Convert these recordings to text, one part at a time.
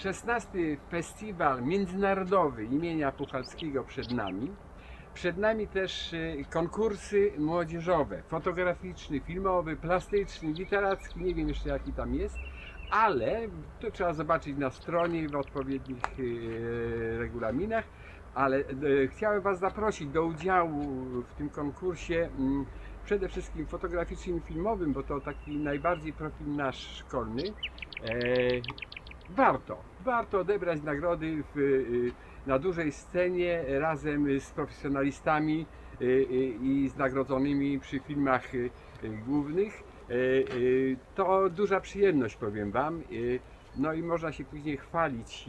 16 festiwal międzynarodowy imienia Puchalskiego przed nami. Przed nami też y, konkursy młodzieżowe, fotograficzny, filmowy, plastyczny, literacki, nie wiem jeszcze jaki tam jest, ale to trzeba zobaczyć na stronie w odpowiednich y, regulaminach. Ale y, chciałem Was zaprosić do udziału w tym konkursie mm, przede wszystkim fotograficznym filmowym, bo to taki najbardziej profil nasz szkolny. Warto, warto odebrać nagrody w, y, na dużej scenie razem z profesjonalistami y, y, i z nagrodzonymi przy filmach głównych. To duża przyjemność, powiem Wam. No i można się później chwalić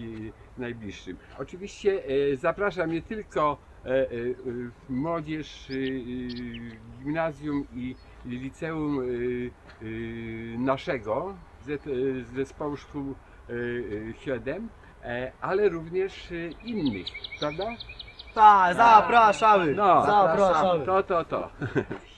najbliższym. Oczywiście zapraszam nie tylko e, e, młodzież gimnazjum i liceum naszego zespołu szkół 7, e, ale również y, innych, prawda? Tak, zapraszamy. No, zapraszamy. to, to, to.